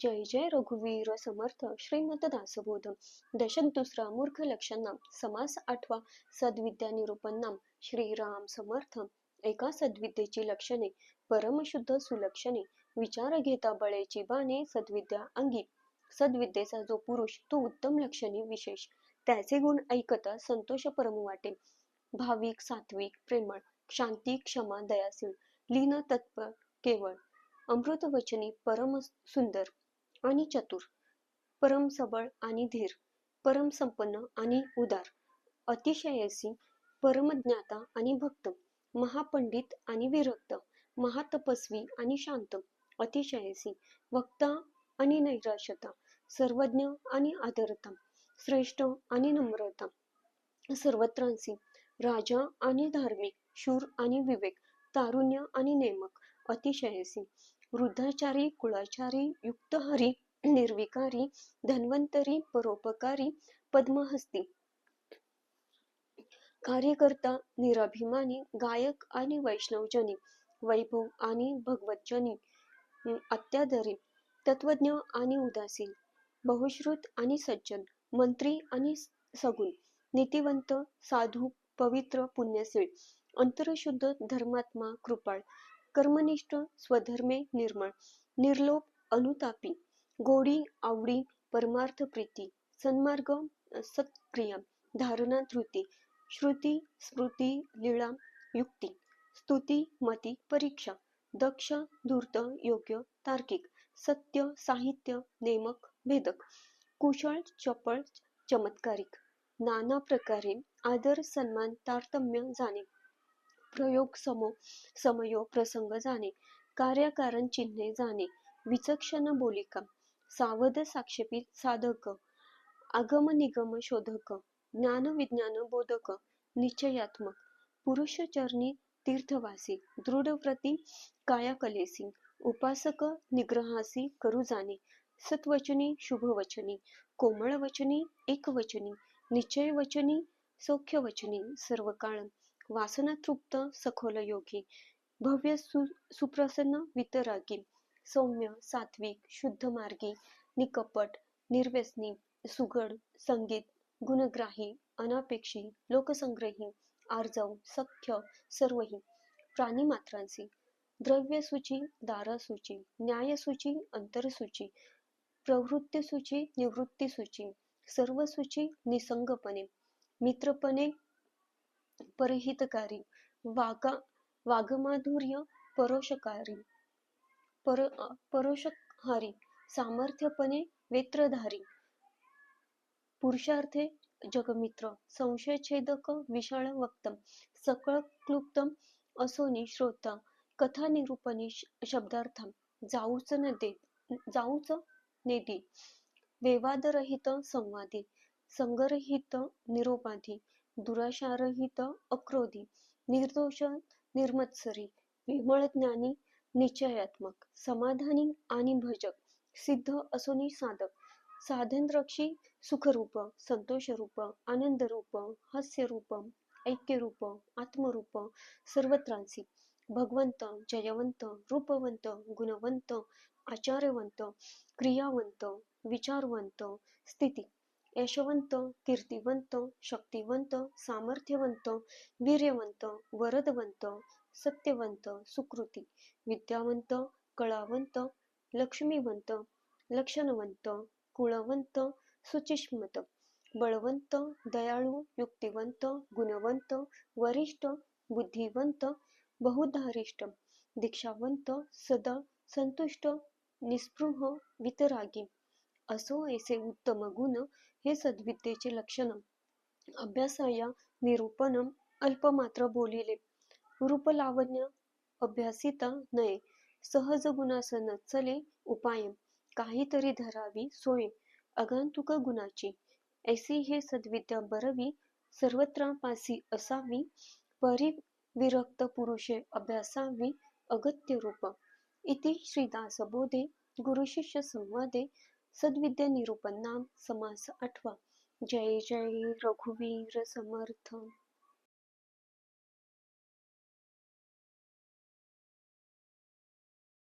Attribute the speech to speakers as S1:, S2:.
S1: जय जय रघुवीर समर्थ श्रीमत दासबोध. दशक दुसरा मूर्ख लक्षण. समास आठवा. सद्विद्या निरूपणनाम श्रीराम समर्थ एका सद्विद्येची लक्षणे. परमशुद्ध सुलक्षणे. विचार घेता बळेची बाणे. सद्विद्या अंगी. सद्विद्येचा जो पुरुष तो उत्तम लक्षणे विशेष. त्याचे गुण ऐकता संतोष परम वाटे. भाविक सात्विक प्रेमळ. शांती क्षमा दयाशील लीन तत्पर केवळ. अमृत वचनी परम सुंदर. आणि चतुर परम सबळ आणि धीर परम संपन्न आणि उदार अतिशयसी परमज्ञाता आणि भक्त महापंडित आणि विरक्त महातपस्वी आणि शांत अतिशयसी वक्ता आणि नैराश्यता सर्वज्ञ आणि आदरता श्रेष्ठ आणि नम्रता सर्वत्रांसी राजा आणि धार्मिक शूर आणि विवेक तारुण्य आणि नेमक अतिशयसी वृद्धाचारी कुळाचारी युक्तहरी निर्विकारी धन्वंतरी परोपकारी पद्महस्ती. कार्यकर्ता निराभिमानी गायक आणि वैष्णवजनी वैभव आणि भगवतजनी अत्यादरी तत्वज्ञ आणि उदासीन बहुश्रुत आणि सज्जन मंत्री आणि सगुण नीतिवंत साधू पवित्र पुण्यशील अंतरशुद्ध धर्मात्मा कृपाळ कर्मनिष्ठ स्वधर्मे निर्मळ निर्लोप अनुतापी गोडी आवडी परमार्थ प्रीती सन्मार्ग सत्क्रिया धारणा धृती श्रुती स्मृती लीळा युक्ती स्तुती मती परीक्षा दक्ष धूर्त योग्य तार्किक सत्य साहित्य नेमक भेदक कुशळ चपळ चमत्कारिक नाना प्रकारे आदर सन्मान तारतम्य जाणे. प्रयोग समो समयोग प्रसंग जाणे कार्यकारण चिन्हे जाणे विचक्षण बोलिका सावध साक्षेपित साधक आगम निगम शोधक ज्ञान विज्ञान बोधक निश्चयात्मक पुरुषचरणी तीर्थवासी दृढव्रती कायाकलेसी उपासक निग्रहासी करू जाणे सत्वचनी शुभवचनी कोमळवचनी एकवचनी निश्चयवचनी सौख्यवचनी सर्व काळ वासना तृप्त सखोल योगी. भव्य सु सुप्रसन्न वितरागी. सौम्य सात्विक शुद्ध मार्गी. निकपट निर्व्यसनी सुगड संगीत गुणग्राही अनापेक्षी लोकसंग्रही आर्जव सख्य सर्वही. प्राणीमात्रांची द्रव्यसूची दारासूची न्यायसूची अंतरसूची प्रवृत्तीसूची निवृत्तीसूची सर्वसूची निसंगपणे. मित्रपणे परहितकारी वागा वागमाधुर्य परोशकारी पर परोशहारी सामर्थ्यपणे वेत्रधारी पुरुषार्थे जगमित्र संशयछेदक विशाळ वक्तम सकळ क्लुप्तम असोनी श्रोता कथा निरूपणी शब्दार्थम जाऊच न दे जाऊच नेदी वेवादरहित संवादी संगरहित निरोपाधी दुराशारहित अक्रोधी निर्दोष निर्मत्सरी विमळ ज्ञानी निश्चयात्मक समाधानी आणि भजक सिद्ध असोनी साधक साधनरक्षी सुखरूप संतोषरूप आनंदरूप हास्यरूप ऐक्यरूप आत्मरूप सर्वत्रांसी भगवंत जयवंत रूपवंत गुणवंत आचार्यवंत क्रियावंत विचारवंत स्थिती यशवंत कीर्तिवंत शक्तिवंत सामर्थ्यवंत वीर्यवंत वरदवंत सत्यवंत सुकृती विद्यावंत कळावंत लक्ष्मीवंत लक्षणवंत कुळवंत सुचिष्मत बळवंत दयाळू युक्तिवंत गुणवंत वरिष्ठ बुद्धिवंत बहुधारिष्ट दीक्षावंत सदा संतुष्ट निस्पृह वितरागी असो ऐसे उत्तम गुण हे सद्विद्येचे लक्षण. अभ्यासाया निरूपणम अल्पमात्र बोलिले. रूपलावण्य अभ्यासिता नये. सहज गुणासन चले उपाय. काहीतरी धरावी सोय. अगांतुक गुणाची. ऐसी हे सद्विद्या बरवी सर्वत्रापासी असावी. परी विरक्त पुरुषे अभ्यासावी अगत्य रूप. इति श्रीदासबोधे गुरुशिष्य संवादे सद्विद्या निरूपण नाम समास आठवा. जय जय रघुवीर समर्थ.